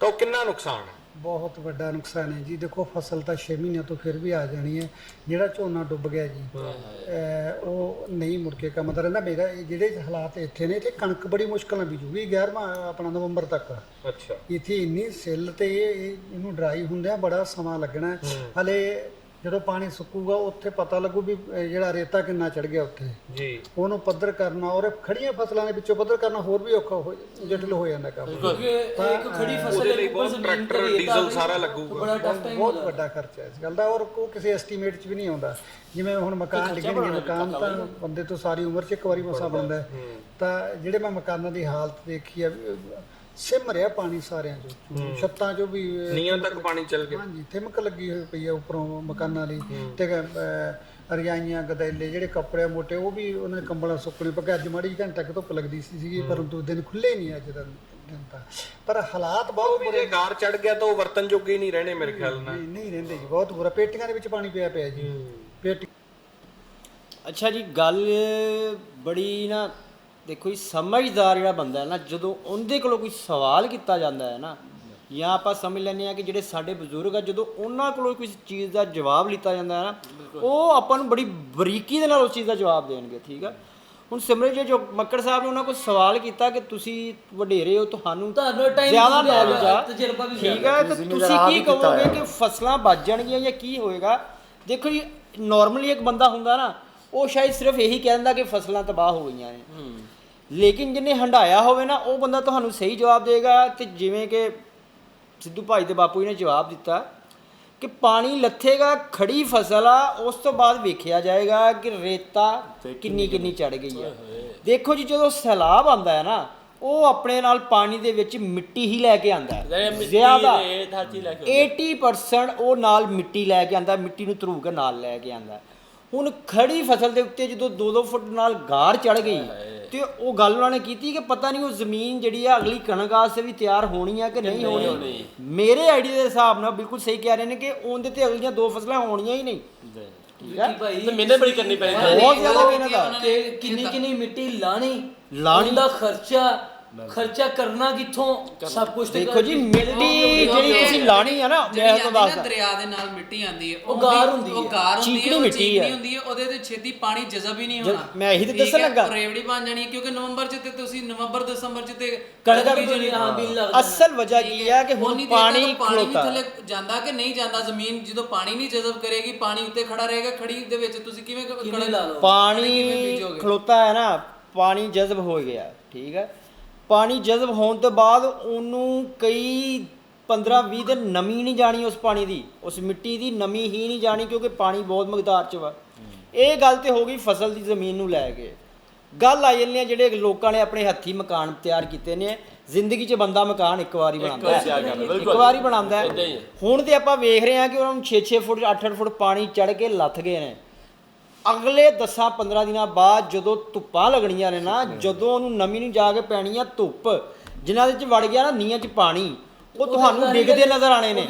F: ਤਾਂ ਉਹ ਕਿੰਨਾ ਨੁਕਸਾਨ ਹੈ?
E: ਬਹੁਤ ਵੱਡਾ ਨੁਕਸਾਨ ਹੈ ਜੀ। ਦੇਖੋ ਫਸਲ ਤਾਂ 6 ਮਹੀਨਿਆਂ ਤੋਂ ਫਿਰ ਵੀ ਆ ਜਾਣੀ ਹੈ। ਜਿਹੜਾ ਝੋਨਾ ਡੁੱਬ ਗਿਆ ਜੀ ਅਹ ਉਹ ਨਹੀਂ ਮੁੜ ਕੇ ਕੰਮ ਦਾ ਰਹਿੰਦਾ। ਮੇਰਾ ਇਹ ਜਿਹੜੇ ਹਾਲਾਤ ਇੱਥੇ ਨੇ ਇੱਥੇ ਕਣਕ ਬੜੀ ਮੁਸ਼ਕਲ ਨਾਲ ਬੀਜੂਗੀ 11ਵਾਂ ਆਪਣਾ ਨਵੰਬਰ ਤੱਕ।
F: ਅੱਛਾ।
E: ਇੱਥੇ ਇੰਨੀ ਸਿੱਲ ਤੇ ਇਹ- ਇਹ- ਇਹਨੂੰ ਡਰਾਈ ਹੁੰਦਿਆਂ ਬੜਾ ਸਮਾਂ ਲੱਗਣਾ। ਹੈ। ਹਲੇ ਜਦੋਂ ਪਾਣੀ ਸੁੱਕੂਗਾ ਉੱਥੇ ਪਤਾ ਲੱਗੂ ਵੀ ਇਹ ਜਿਹੜਾ ਰੇਤਾ ਕਿੰਨਾ ਚੜ ਗਿਆ ਉੱਥੇ।
F: ਜੀ।
E: ਉਹਨੂੰ ਪੱਧਰ ਕਰਨਾ ਔਰ ਖੜੀਆਂ ਫਸਲਾਂ ਦੇ ਵਿੱਚੋਂ ਪੱਧਰ ਕਰਨਾ ਹੋਰ ਵੀ ਔਖਾ ਹੋ ਜਟਿਲ ਹੋ ਜਾਂਦਾ ਕੰਮ।
A: ਕਿਉਂਕਿ ਇੱਕ ਖੜੀ ਫਸਲ
F: ਉਹਦੇ ਲਈ ਬਹੁਤ ਟਰੈਕਟਰ, ਡੀਜ਼ਲ ਸਾਰਾ ਲੱਗੂਗਾ।
A: ਬੜਾ ਟਫ ਟਾਈਮ
E: ਬਹੁਤ ਵੱਡਾ ਖਰਚਾ ਹੈ ਇਸ ਗੱਲ ਦਾ ਔਰ ਕੋ ਕਿਸੇ ਐਸਟੀਮੇਟ 'ਚ ਵੀ ਨਹੀਂ ਆਉਂਦਾ। ਜਿਵੇਂ ਹੁਣ ਮਕਾਨ ਡਿੱਗਣਗੇ ਮਕਾਨ ਤਾਂ ਬੰਦੇ ਤੋਂ ਸਾਰੀ ਉਮਰ 'ਚ ਇੱਕ ਵਾਰੀ ਮਸਾ ਬਣਦਾ ਹੈ। ਤਾਂ ਜਿਹੜੇ ਮੈਂ ਮਕਾਨਾਂ ਦੀ ਹਾਲਤ ਦੇਖੀ ਆ ਸਿਮ ਰਿਹਾ ਪਾਣੀ ਸਾਰਿਆਂ 'ਚੋਂ ਛੱਤਾਂ 'ਚੋਂ ਵੀ
F: ਨੀਆਂ ਤੱਕ ਪਾਣੀ ਚੱਲ ਗਿਆ।
E: ਹਾਂਜੀ ਥਿਮਕ ਲੱਗੀ ਹੋਈ ਪਈ ਆ ਉੱਪਰੋਂ ਮਕਾਨਾਂ ਦੀ। ਤੇ ਰਜਾਈਆਂ ਗਦੈਲੇ ਜਿਹੜੇ ਕੱਪੜੇ ਮੋਟੇ ਉਹ ਵੀ ਉਹਨਾਂ ਦੇ ਕੰਬਲਾਂ ਸੁੱਕਣੇ ਪੱਕੇ ਅੱਜ ਮਾੜੀ ਜਿਹੀ ਘੰਟਾ ਕੁ ਧੁੱਪ ਲੱਗਦੀ ਸੀ ਸੀਗੀ ਪਰੰਤੂ ਦਿਨ ਖੁੱਲੇ ਨਹੀਂ ਅੱਜ ਦਾ ਦਿਨ ਤਾਂ। ਪਰ ਹਾਲਾਤ ਬਹੁਤ
F: ਜੇ ਗਾਰ ਚੜ ਗਿਆ ਤਾਂ ਉਹ ਵਰਤਨ ਜੋਗੇ ਹੀ ਨਹੀਂ ਰਹਿਣੇ ਮੇਰੇ ਖਿਆਲ ਨਾਲ।
E: ਨਹੀਂ ਨਹੀਂ ਰਹਿੰਦੇ ਜੀ ਬਹੁਤ ਬੁਰਾ। ਪੇਟੀਆਂ ਦੇ ਵਿੱਚ ਪਾਣੀ ਪਿਆ ਪਿਆ ਜੀ। ਪੇਟੀ
C: ਅੱਛਾ ਜੀ ਗੱਲ ਬੜੀ ਨਾ ਦੇਖੋ ਜੀ ਸਮਝਦਾਰ ਜਿਹੜਾ ਬੰਦਾ ਹੈ ਨਾ ਜਦੋਂ ਉਹਦੇ ਕੋਲੋਂ ਕੋਈ ਸਵਾਲ ਕੀਤਾ ਜਾਂਦਾ ਹੈ ਨਾ ਜਾਂ ਆਪਾਂ ਸਮਝ ਲੈਂਦੇ ਆ ਕਿ ਜਿਹੜੇ ਸਾਡੇ ਬਜ਼ੁਰਗ ਆ ਜਦੋਂ ਉਹਨਾਂ ਕੋਲੋਂ ਕੋਈ ਚੀਜ਼ ਦਾ ਜਵਾਬ ਲਿੱਤਾ ਜਾਂਦਾ ਹੈ ਨਾ ਉਹ ਆਪਾਂ ਨੂੰ ਬੜੀ ਬਰੀਕੀ ਦੇ ਨਾਲ ਉਸ ਚੀਜ਼ ਦਾ ਜਵਾਬ ਦੇਣਗੇ ਠੀਕ ਆ? ਹੁਣ ਸਿਮਰਨ ਜੀ ਜੋ ਮੱਕੜ ਸਾਹਿਬ ਨੇ ਉਹਨਾਂ ਕੋਲ ਸਵਾਲ ਕੀਤਾ ਕਿ ਤੁਸੀਂ ਵਡੇਰੇ ਹੋ ਤੁਹਾਨੂੰ
A: ਤੁਹਾਨੂੰ time
C: ਜ਼ਿਆਦਾ
A: ਵੀ
C: ਨੌਲੇਜ ਆ
A: ਤਜਰਬਾ ਵੀ
C: ਠੀਕ। ਹੈ ਤੇ ਤੁਸੀਂ ਕੀ ਕਹੋਗੇ ਕਿ ਫਸਲਾਂ ਬਚ ਜਾਣਗੀਆਂ ਜਾਂ ਕੀ ਹੋਏਗਾ? ਦੇਖੋ ਜੀ ਨਾਰਮਲੀ ਇੱਕ ਬੰਦਾ ਹੁੰਦਾ ਨਾ ਉਹ ਸ਼ਾਇਦ ਸਿਰਫ ਇਹੀ ਕਹਿ ਦਿੰਦਾ ਕਿ ਫਸਲਾਂ ਤਬਾਹ ਹੋ ਗਈਆਂ ਨੇ। ਲੇਕਿਨ ਜਿਹਨੇ ਹੰਡਾਇਆ ਹੋਵੇ ਨਾ ਉਹ ਬੰਦਾ ਤੁਹਾਨੂੰ ਸਹੀ ਜਵਾਬ ਦੇਗਾ ਤੇ ਜਿਵੇਂ ਕਿ ਸਿੱਧੂ ਭਾਈ ਦੇ ਬਾਪੂ ਜੀ ਨੇ ਜਵਾਬ ਦਿੱਤਾ ਕਿ ਪਾਣੀ ਲੱਥੇਗਾ ਖੜੀ ਫਸਲ ਆ ਉਸ ਤੋਂ ਬਾਅਦ ਵੇਖਿਆ ਜਾਏਗਾ ਕਿ ਰੇਤਾ ਕਿੰਨੀ ਕਿੰਨੀ ਚੜ ਗਈ ਆ। ਦੇਖੋ ਜੀ ਜਦੋਂ ਸੈਲਾਬ ਆਂਦਾ ਹੈ ਨਾ ਉਹ ਆਪਣੇ ਨਾਲ ਪਾਣੀ ਦੇ ਵਿੱਚ ਮਿੱਟੀ ਹੀ ਲੈ ਕੇ ਆਂਦਾ ਜ਼ਿਆਦਾ
B: ਰੇਤ ਹਰ ਚੀਜ਼ ਲੈ ਕੇ ਆਉਂਦੇ।
C: 80% ਉਹ ਨਾਲ ਮਿੱਟੀ ਲੈ ਕੇ ਆਂਦਾ ਮਿੱਟੀ ਨੂੰ ਧਰੂ ਕੇ ਨਾਲ ਲੈ ਕੇ ਆਂਦਾ ਹੁਣ ਖੜੀ ਫਸਲ ਦੇ ਉੱਤੇ ਜਦੋਂ 2-2 ਫੁੱਟ ਨਾਲ ਗਾਰ ਚੜ ਗਈ ਤੇ ਉਹ ਗੱਲ ਉਹਨਾਂ ਨੇ ਕੀਤੀ ਕਿ ਪਤਾ ਨਹੀਂ ਉਹ ਜ਼ਮੀਨ ਜਿਹੜੀ ਆ ਅਗਲੀ ਕਣਕ ਵਾਸਤੇ ਵੀ ਤਿਆਰ ਹੋਣੀ ਆ ਕਿ ਨਹੀਂ ਹੋਣੀ। ਮੇਰੇ ਆਈਡੀਆ ਦੇ ਹਿਸਾਬ ਨਾਲ ਬਿਲਕੁਲ ਸਹੀ ਕਹਿ ਰਹੇ ਨੇ ਕਿ ਉਹਦੇ ਤੇ ਅਗਲੀਆਂ ਦੋ ਫਸਲਾਂ ਹੋਣੀਆਂ ਹੀ ਨਹੀਂ। ਠੀਕ ਹੈ
B: ਤੇ ਮਿਹਨਤ ਬੜੀ ਕਰਨੀ ਪੈਣੀ
C: ਬਹੁਤ ਜ਼ਿਆਦਾ ਮਿਹਨਤ
A: ਕਿੰਨੀ ਕਿੰਨੀ ਮਿੱਟੀ ਲਾਣੀ
C: ਲਾਣੀ।
A: ਉਹਦਾ ਖਰਚਾ ਖਰਚਾ ਕਰਨਾ ਕਿੱਥੋਂ? ਸਭ ਕੁਝ ਤੇ
C: ਦੇਖੋ ਜੀ ਮਿੱਟੀ ਜਿਹੜੀ ਤੁਸੀਂ ਲਾਣੀ ਆ ਨਾ
D: ਜਿਹੜੀ
C: ਮੈਂ
D: ਆਂਦੀ
C: ਤੁਹਾਨੂੰ
D: ਨਾ
C: ਦੱਸਦਾ।
D: ਦਰਿਆ ਦੇ ਨਾਲ ਮਿੱਟੀ ਆਂਦੀ ਹੈ
A: ਉਹ ਗਾਰ ਹੁੰਦੀ
D: ਉਹ
A: ਹੈ।
D: ਗਾਰ ਹੁੰਦੀ
C: ਚੀਕਣੀ
D: ਹੈ ਉਹ
C: ਮਿੱਟੀ
D: ਚੀਕਣੀ
C: ਹੈ।
D: ਹੁੰਦੀ ਹੈ ਉਹਦੇ ਤੇ ਛੇਤੀ ਪਾਣੀ ਜਜ਼ਬ ਹੀ ਨਹੀਂ
C: ਜਦ-
D: ਹੋਣਾ।
C: ਮੈਂ ਇਹੀ ਤਾਂ
D: ਠੀਕ
C: ਦੱਸਣ
D: ਹੈ,
C: ਲੱਗਾ।
D: ਉਹ ਰੇਵੜੀ ਬਣ ਜਾਣੀ ਹੈ ਕਿਉਂਕਿ ਨਵੰਬਰ ਚ ਤੇ ਤੁਸੀਂ ਨਵੰਬਰ ਦਸੰਬਰ ਚ ਤੇ
A: ਕਣਕ
D: ਵੀ ਜਿਹੜੀ
A: ਹਾਂ ਬਿੱਲ ਲੱਗਦਾ।
C: ਅਸਲ ਵਜ੍ਹਾ ਕੀ ਹੈ। ਕਿ ਹੁਣ
D: ਉਨੀ ਦੇਰ ਤੱਕ
C: ਪਾਣੀ
D: ਪਾਣੀ ਵੀ
C: ਖਲੋਤਾ।
D: ਥੱਲੇ ਜਾਂਦਾ ਕਿ ਨਹੀਂ ਜਾਂਦਾ? ਜ਼ਮੀਨ ਜਦੋਂ ਪਾਣੀ ਨਹੀਂ ਜਜ਼ਬ ਕਰੇਗੀ ਪਾਣੀ ਉੱਤੇ ਖੜਾ ਰਹੇਗਾ ਖੜੀ ਦੇ ਵਿੱਚ। ਤੁਸੀਂ ਕਿਵੇਂ ਕ-
A: ਕਿਵੇਂ
D: ਕਣਕ-
A: ਲਾ ਲਓ?
D: ਪਾਣੀ
C: ਪਾਣੀ? ਖਲੋਤਾ ਹੈ ਨਾ ਪਾਣੀ ਜਜ਼ਬ ਹੋ ਗਿਆ। ਠੀਕ ਹੈ? ਪਾਣੀ ਜਜ਼ਬ ਹੋਣ ਤੋਂ ਬਾਅਦ ਉਹਨੂੰ ਕਈ 15 20 ਦਿਨ ਨਮੀ ਨਹੀਂ ਜਾਣੀ ਉਸ ਪਾਣੀ ਦੀ ਉਸ ਮਿੱਟੀ ਦੀ ਨਮੀ ਹੀ ਨਹੀਂ ਜਾਣੀ ਕਿਉਂਕਿ ਪਾਣੀ ਬਹੁਤ ਮਕਦਾਰ ਚ ਵਾ। ਇਹ ਗੱਲ ਤੇ ਹੋ ਗਈ ਫਸਲ ਦੀ ਜ਼ਮੀਨ ਨੂੰ ਲੈ ਕੇ। ਗੱਲ ਆ ਜਾਂਦੀ ਹੈ ਜਿਹੜੇ ਲੋਕਾਂ ਨੇ ਆਪਣੇ ਹੱਥੀ ਮਕਾਨ ਤਿਆਰ ਕੀਤੇ ਨੇ ਜ਼ਿੰਦਗੀ 'ਚ ਬੰਦਾ ਮਕਾਨ ਇੱਕ ਵਾਰੀ ਬਣਾਉਂਦਾ ਹੈ। ਇੱਕ। ਵਾਰੀ ਬਣਾਉਂਦਾ
B: ਹੈ।
C: ਹੁਣ ਤੇ ਆਪਾਂ ਵੇਖ ਰਹੇ ਹਾਂ ਕਿ ਉਹਨਾਂ ਨੂੰ 6-6 ਫੁੱਟ 8-8 ਫੁੱਟ ਪਾਣੀ ਚੜ ਕੇ ਲੱਥ ਗਏ ਨੇ। ਅਗਲੇ 10-15 ਦਿਨਾਂ ਬਾਅਦ ਜਦੋਂ ਧੁੱਪਾਂ ਲੱਗਣੀਆਂ ਨੇ ਨਾ ਜਦੋਂ ਉਹਨੂੰ ਨਮੀ ਨੂੰ ਜਾ ਕੇ ਪੈਣੀ ਆ ਧੁੱਪ ਜਿਨ੍ਹਾਂ ਦੇ ਵਿੱਚ ਵੜ ਗਿਆ ਨਾ ਨੀਆਂ 'ਚ ਪਾਣੀ ਉਹ ਤੁਹਾਨੂੰ ਡਿੱਗਦੇ ਨਜ਼ਰ ਆਣੇ ਨੇ।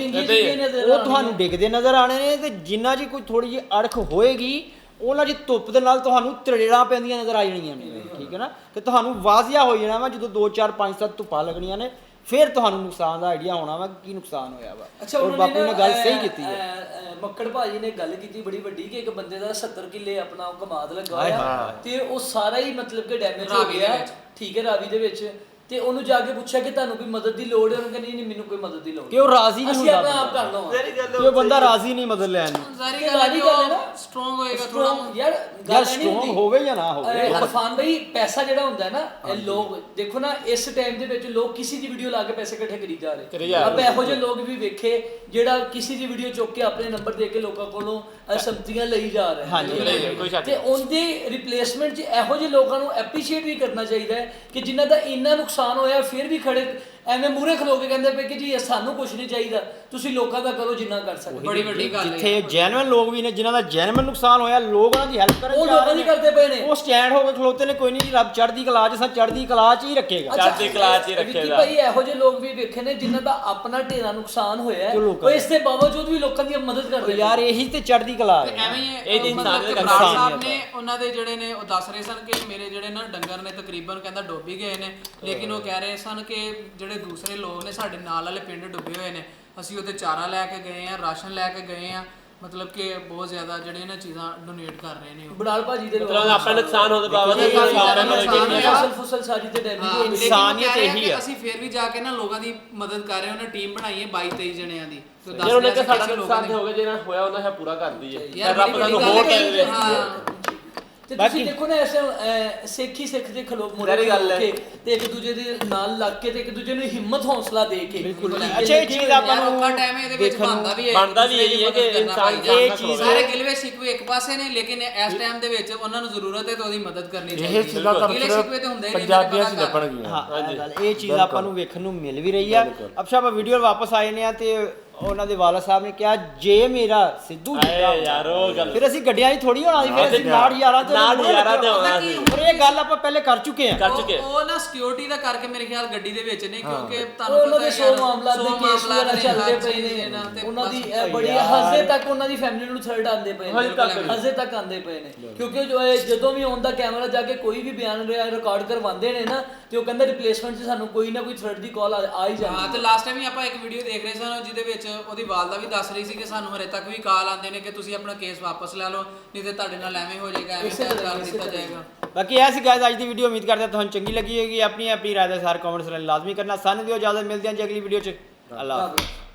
C: ਉਹ ਤੁਹਾਨੂੰ ਡਿੱਗਦੇ ਨਜ਼ਰ ਆਣੇ ਨੇ ਤੇ ਜਿਨ੍ਹਾਂ 'ਚ ਕੋਈ ਥੋੜੀ ਜਿਹੀ ਅੜਖ ਹੋਏਗੀ ਉਹਨਾਂ 'ਚ ਧੁੱਪ ਦੇ ਨਾਲ ਤੁਹਾਨੂੰ ਤਰੇੜਾਂ ਪੈਂਦੀਆਂ ਨਜ਼ਰ ਆ ਜਾਣੀਆਂ ਨੇ ਠੀਕ ਹੈ ਨਾ? ਤੇ ਤੁਹਾਨੂੰ ਵਾਜ਼ਿਆ ਹੋ ਜਾਣਾ ਵਾ ਜਦੋਂ 2 4 5 7 ਧੁੱਪਾਂ ਲੱਗਣੀਆਂ ਨੇ ਫਿਰ ਤੁਹਾਨੂੰ ਨੁਕਸਾਨ ਦਾ ਆਈਡੀਆ ਹੋਣਾ ਵਾ ਕਿ ਨੁਕਸਾਨ ਹੋਇਆ ਵਾ।
A: ਅੱਛਾ
C: ਔਰ
A: ਉਹਨਾਂ
C: ਬਾਪੂ ਨੇ ਗੱਲ ਸਹੀ ਕੀਤੀ ਹੈ।
A: ਮੱਕੜ ਭਾਜੀ ਨੇ ਗੱਲ ਕੀਤੀ ਬੜੀ ਵੱਡੀ ਕਿ ਇੱਕ ਬੰਦੇ ਦਾ 70 ਕਿੱਲੇ ਆਪਣਾ ਉਹ ਕਮਾਦ ਲੱਗਾ ਹੋਇਆ ਤੇ ਉਹ ਸਾਰਾ ਹੀ ਮਤਲਬ ਕਿ ਡੈਮੇਜ ਹੋ ਗਿਆ। ਠੀਕ ਹੈ ਰਾਵੀ ਦੇ ਵਿੱਚ। ਤੇ ਉਹਨੂੰ ਜਾ ਕੇ ਪੁੱਛਿਆ ਕਿ ਤੁਹਾਨੂੰ ਕੋਈ ਮਦਦ ਦੀ ਲੋੜ ਹੈ? ਉਹਨੂੰ ਕਹਿੰਦੀ ਨਹੀਂ ਮੈਨੂੰ ਕੋਈ ਮਦਦ ਦੀ ਲੋੜ
C: ਕਿ ਉਹ ਰਾਜ਼ੀ ਨਹੀਂ
A: ਅਸੀਂ
C: ਹੁੰਦਾ
A: ਆਪਣਾ ਆਪ ਕਰ ਲਵਾਂਗੇ।
C: ਕਿ ਉਹ ਬੰਦਾ ਰਾਜ਼ੀ ਨਹੀਂ ਮਦਦ ਲੈਣ ਨੂੰ।
D: ਜ਼ਾਰੀ ਗੱਲ ਹੈ ਕਿ
A: ਗੱਲ ਹੈ
D: ਉਹ
A: ਨਾ।
D: ਸਟਰੋਂਗ ਹੋਏਗਾ ਥੋੜਾ
A: ਯਾਰ ਗੱਲ ਨਹੀਂ
C: ਸਟਰੋਂਗ
A: ਹੁੰਦੀ।
C: ਹੋਵੇ ਜਾਂ ਨਾ ਹੋਵੇ।
A: ਅਹ ਇਰਫਾਨ ਭਾਈ ਪੈਸਾ ਜਿਹੜਾ ਹੁੰਦਾ ਹੈ ਨਾ ਇਹ ਲੋਕ ਦੇਖੋ ਨਾ ਇਸ ਟਾਈਮ ਦੇ ਵਿੱਚ ਲੋਕ ਕਿਸੇ ਦੀ ਵੀਡੀਓ ਲਾ ਕੇ ਪੈਸੇ ਇਕੱਠੇ ਕਰੀ ਜਾ
B: ਕਰੀ
A: ਰਹੇ
B: ਜਾ।
A: ਆਪਾਂ ਇਹੋ ਜਿਹੇ ਲੋਕ ਵੀ ਵੇਖੇ ਜਿਹੜਾ ਕਿਸੇ ਦੀ ਵੀਡੀਓ ਚੁੱਕ ਕੇ ਆਪਣੇ ਨੰਬਰ ਦੇ ਕੇ ਲੋਕਾਂ ਕੋਲੋਂ ਅਹ ਸੰਪਤੀਆਂ ਲਈ ਜਾ ਰਹੇ
C: ਹਾਂਜੀ,
B: ਲਈ ਜਾ ਰਹੇ, ਕੋਈ ਸ਼ੱਕ
A: ਤੇ ਉਹਦੇ ਰਿਪਲੇਸਮੈਂਟ 'ਚ ਇਹੋ ਜਿਹੇ ਲੋਕਾਂ ਨੂੰ ਐਪਰੀਸ਼ੀਏਟ ਵੀ ਕਰਨਾ ਚਾਹੀਦਾ ਹੈ ਕਿ ਜਿਨ੍ਹਾਂ ਦਾ ਇੰਨਾ ਨੁਕਸਾਨ ਨੁਕਸਾਨ ਹੋਇਆ ਫਿਰ ਵੀ ਖੜੇ ਐਵੇਂ ਮੂਰੇ ਖਲੋ ਕੇ ਕਹਿੰਦੇ ਪਏ ਕਿ ਜੀ ਇਹ ਸਾਨੂੰ ਕੁਝ ਨਹੀਂ ਚਾਹੀਦਾ। ਤੁਸੀਂ ਲੋਕਾਂ ਦਾ ਕਰੋ ਜਿੰਨਾ ਕਰ ਸਕਦੇ
D: ਬੜੀ ਵੱਡੀ ਗੱਲ ਹੈ
C: ਜਿੱਥੇ ਜੈਨੂਇਨ ਲੋਕ ਵੀ ਨੇ ਜਿਨ੍ਹਾਂ ਦਾ ਜੈਨੂਇਨ ਨੁਕਸਾਨ ਹੋਇਆ ਲੋਕ ਉਹਨਾਂ ਦੀ ਹੈਲਪ ਕਰਨ
A: ਉਹ ਲੋਕਾਂ ਦੀ। ਕਰਦੇ ਪਏ ਨੇ।
C: ਉਹ ਸਟੈਂਡ ਹੋ ਕੇ ਖਲੋਤੇ ਨੇ ਕੋਈ ਨਹੀਂ ਜੀ ਰੱਬ ਚੜ੍ਹਦੀ ਕਲਾ 'ਚ ਸਾ ਚੜ੍ਹਦੀ ਕਲਾ 'ਚ ਹੀ ਰੱਖੇਗਾ।
B: ਚੜ੍ਹਦੀ ਕਲਾ 'ਚ ਹੀ ਰੱਖੇਗਾ।
A: ਭਾਈ ਇਹੋ ਜਿਹੇ ਲੋਕ ਵੀ ਵੇਖੇ ਨੇ ਜਿਨ੍ਹਾਂ ਦਾ ਆਪਣਾ ਢੇਰਾ ਨੁਕਸਾਨ ਹੋਇਆ ਉਹ ਇਸ ਦੇ ਬਾਵਜੂਦ ਵੀ ਲੋਕਾਂ ਦੀ ਮਦਦ ਕਰਦੇ ਨੇ।
C: ਯਾਰ ਇਹੀ ਤੇ ਚੜ੍ਹਦੀ ਕਲਾ ਹੈ।
D: ਐਵੇਂ ਹੀ
B: ਇਹ ਤੇ
D: ਕਿ
B: ਦਾ
D: ਸਾਹਿਬ ਨੇ ਉਹਨਾਂ ਦੇ ਜਿਹੜੇ ਨੇ ਉਹ ਦੱਸ ਰਹੇ ਸਨ ਕਿ ਮੇਰੇ ਜਿਹੜੇ ਨਾ ਡੰਗਰ ਨੇ ਤਕਰੀਬਨ ਕਹਿੰਦਾ ਡੁੱਬ ਗਏ ਨੇ। ਲੇਕਿਨ ਉਹ ਕਹਿ ਰਹੇ ਸਨ ਕਿ ਜਿਹੜੇ ਦੂਸਰੇ ਲੋਕ ਨੇ ਸਾਡੇ ਨਾਲ ਵਾਲੇ ਪਿੰਡ ਡੁੱਬੇ ਹੋਏ ਨੇ ਅਸੀਂ ਉਹਦੇ ਚਾਰਾ ਲੈ ਕੇ ਗਏ ਆ ਰਾਸ਼ਨ ਲੈ ਕੇ ਗਏ ਆ ਮਤਲਬ ਕਿ ਬਹੁਤ ਜ਼ਿਆਦਾ ਜਿਹੜੇ ਨਾ ਚੀਜ਼ਾਂ ਡੋਨੇਟ ਕਰ ਰਹੇ ਨੇ ਉਹ।
A: ਬੜਾਲ ਭਾਜੀ ਦੇ
B: ਮਤਲਬ ਆਪਣਾ ਨੁਕਸਾਨ ਹੋਣ ਮਤਲਬ
D: ਹੋਇਆ।
A: ਫਸਲ ਫਸਲ ਸਾਰੀ ਤੇ ਡੈਮੇਜ
D: ਹਾਂ,
A: ਹੋਈ
C: ਇਨਸਾਨੀਅਤ ਇਹੀ ਆ।
D: ਅਸੀਂ ਫੇਰ ਵੀ ਜਾ ਕੇ ਨਾ ਲੋਕਾਂ ਦੀ ਮਦਦ ਕਰ ਰਹੇ ਹਾਂ ਉਹਨੇ ਟੀਮ ਬਣਾਈ ਹੈ 22 23 ਜਣਿਆਂ ਦੀ। ਤੇ
B: ਜੇ ਉਹਨੇ ਕਿ
D: ਰਿਹਾ ਸੀ
B: ਸਾਡਾ
D: ਕਿਸੇ ਲੋਕਾਂ
B: ਨੁਕਸਾਨ ਹੋ ਗਿਆ ਜਿਹੜਾ ਹੋਇਆ ਉਹਨਾਂ ਦਾ ਪੂਰਾ ਕਰ ਦਈਏ।
D: ਯਾਰ
B: ਰੱਬ
D: ਵੱਡੀ
B: ਹੋਰ
D: ਹੈ।
B: ਟਾਈਮ ਦੇ।
D: ਹਾਂ।
A: ਤੇ ਤੁਸੀਂ
C: ਬਾਕੀ-
A: ਦੇਖੋ ਨਾ ਐਸੇ ਅਹ, ਸਿੱਖ ਹੀ ਸਿੱਖ ਦੇ ਖਲੋਕ ਮੁਰੇ
B: ਗੱਲ ਹੈ।
A: ਕੇ ਤੇ ਇੱਕ ਦੂਜੇ ਦੇ ਨਾਲ ਲੱਗ ਕੇ ਤੇ ਇੱਕ ਦੂਜੇ ਨੂੰ ਹਿੰਮਤ ਹੌਸਲਾ ਦੇ ਕੇ
C: ਬਿਲਕੁਲ। ਅੱਛਾ, ਇਹ ਚੀਜ਼
A: ਨੇ।
C: ਆਪਾਂ ਨੂੰ
D: ਔਖਾ ਟਾਈਮ ਇਹਦੇ ਵਿੱਚ
C: ਦੇਖਣ ਨੂੰ
D: ਬਣਦਾ ਵੀ ਹੈ
B: ਬਣਦਾ ਵੀ ਇਹੀ ਹੈ ਕਿ ਇਨਸਾਨ
C: ਇਹ। ਚੀਜ਼-
D: ਸਾਰੇ ਗਿਲਵੇ ਸ਼ਿਕਵੇ ਇੱਕ ਪਾਸੇ ਨੇ ਲੇਕਿਨ ਇਸ ਟਾਈਮ ਦੇ ਵਿੱਚ ਉਹਨਾਂ ਨੂੰ ਜ਼ਰੂਰਤ ਹੈ ਤਾਂ ਉਹਦੀ ਮਦਦ ਕਰਨੀ
G: ਇਹ
D: ਚਾਹੀਦੀ
G: ਚੀਜ਼ਾਂ
D: ਹੈ
G: ਤਾਂ
D: ਗਿਲੇ ਸ਼ਿਕਵੇ ਤੇ ਹੁੰਦੇ ਹੀ ਨਹੀਂ
G: ਪੰਜਾਬੀਆਂ 'ਚ। ਲੱਭਣਗੀਆਂ
C: ਹਾਂ ਇਹ ਗੱਲ ਇਹ ਚੀਜ਼ ਆਪਾਂ ਨੂੰ ਵੇਖਣ ਨੂੰ ਮਿਲ ਵੀ ਰਹੀ ਆ ਅਬਸ਼ਾ ਆਪਾਂ ਵੀਡੀਓ ਵਾਪਸ ਆਏ ਨੇ ਆ ਤੇ ਉਹਨਾਂ ਦੇ ਵਾਲਾ ਸਾਹਿਬ ਨੇ ਕਿਹਾ ਜੇ ਮੇਰਾ ਸਿੱਧੂ ਜਿੱਤਦਾ
B: ਆਏ ਯਾਰ ਉਹ ਗੱਲ
C: ਫਿਰ ਅਸੀਂ ਗੱਡੀਆਂ 'ਚ ਥੋੜੀ ਹੋਣਾ ਸੀ ਫਿਰ ਅਸੀਂ ਨਾਲ ਯਾਰਾਂ ਤੇ
B: ਨਾਲ ਯਾਰਾਂ ਤੇ ਹੋਣਾ ਸੀ।
C: ਪਰ ਇਹ ਗੱਲ ਆਪਾਂ ਪਹਿਲੇ ਕਰ ਚੁੱਕੇ ਆ
B: ਕਰ
D: ਉਹ-
B: ਚੁੱਕੇ
D: ਉਹ ਨਾ ਸਿਕਿਉਰਿਟੀ ਦਾ ਕਰਕੇ ਮੇਰੇ ਖਿਆਲ ਗੱਡੀ ਦੇ ਵਿੱਚ ਨੇ ਕਿਉਂਕਿ ਤੁਹਾਨੂੰ ਪਤਾ ਹੈ
A: 100
D: ਯਾਰ,
A: ਮਾਮਲਾ ਦੇ
D: ਸੌ
A: ਕੇਸ ਵਗੈਰਾ ਚੱਲਦੇ ਪਏ ਨੇ।
D: ਨਾ ਤੇ
A: ਉਹਨਾਂ ਦੀ ਬੜੀ ਹਜੇ ਤੱਕ ਉਹਨਾਂ ਦੀ ਫੈਮਿਲੀ ਨੂੰ ਥਰਡ ਆਉਂਦੇ ਪਏ
B: ਹਜੇ ਤੱਕ
A: ਨੇ ਹਜੇ ਤੱਕ ਆਉਂਦੇ ਪਏ ਨੇ। ਕਿਉਂਕਿ ਜਦੋਂ ਵੀ ਆਨ ਦਾ ਕੈਮਰਾ ਜਾ ਕੇ ਕੋਈ ਵੀ ਬਿਆਨ ਰਿਕਾਰਡ ਕਰਵਾਉਂਦੇ ਨੇ ਨਾ ਤੇ ਉਹ ਕਹਿੰਦਾ ਰਿਪਲੇਸਮੈਂਟ 'ਚ ਸਾਨੂੰ ਕੋਈ ਨਾ ਕੋਈ ਥਰਡ ਦੀ ਕਾਲ ਆ ਹੀ
D: ਹਾਂ
A: ਜਾਂਦੀ
D: ਤੇ ਲਾਸਟ ਟਾਈਮ ਵੀ ਆਪਾਂ ਇੱਕ ਵੀਡੀਓ ਦੇਖ ਰਹੇ ਸਨ ਜਿਹਦੇ ਵਿੱਚ ਉਹਦੀ ਵਾਲਦਾ ਵੀ ਦੱਸ ਰਹੀ ਸੀ ਕਿ ਸਾਨੂੰ ਹਰੇ ਤੱਕ ਵੀ ਕਾਲ ਆਉਂਦੇ ਨੇ ਕਿ ਤੁਸੀਂ ਆਪਣਾ ਕੇਸ ਵਾਪਸ ਲੈ ਲਓ ਨਹੀਂ ਤੇ ਤੁਹਾਡੇ ਨਾਲ ਐਵੇਂ ਹੋ ਜਾਏਗਾ ਐਵੇਂ ਕਰ ਦਿੱਤਾ। ਜਾਏਗਾ।
C: ਬਾਕੀ ਐਸੀ ਗਾਇਜ਼ ਅੱਜ ਦੀ ਵੀਡੀਓ ਉਮੀਦ ਕਰਦੇ ਤੁਹਾਨੂੰ ਚੰਗੀ ਲੱਗੀ ਹੋਏਗੀ। ਆਪਣੀ ਆਪਣੀ ਰਾਏ ਦਾ ਸਾਰ ਕਮੈਂਟਸ ਲਾਜ਼ਮੀ ਕਰਨਾ। ਸਾਨੂੰ ਦਿਓ ਇਜਾਜ਼ਤ ਮਿਲਦੇ ਹਾਂ ਜੀ ਅਗਲੀ ਵੀਡੀਓ 'ਚ। ਅੱਲਾਹ ਹਾਫਿਜ਼।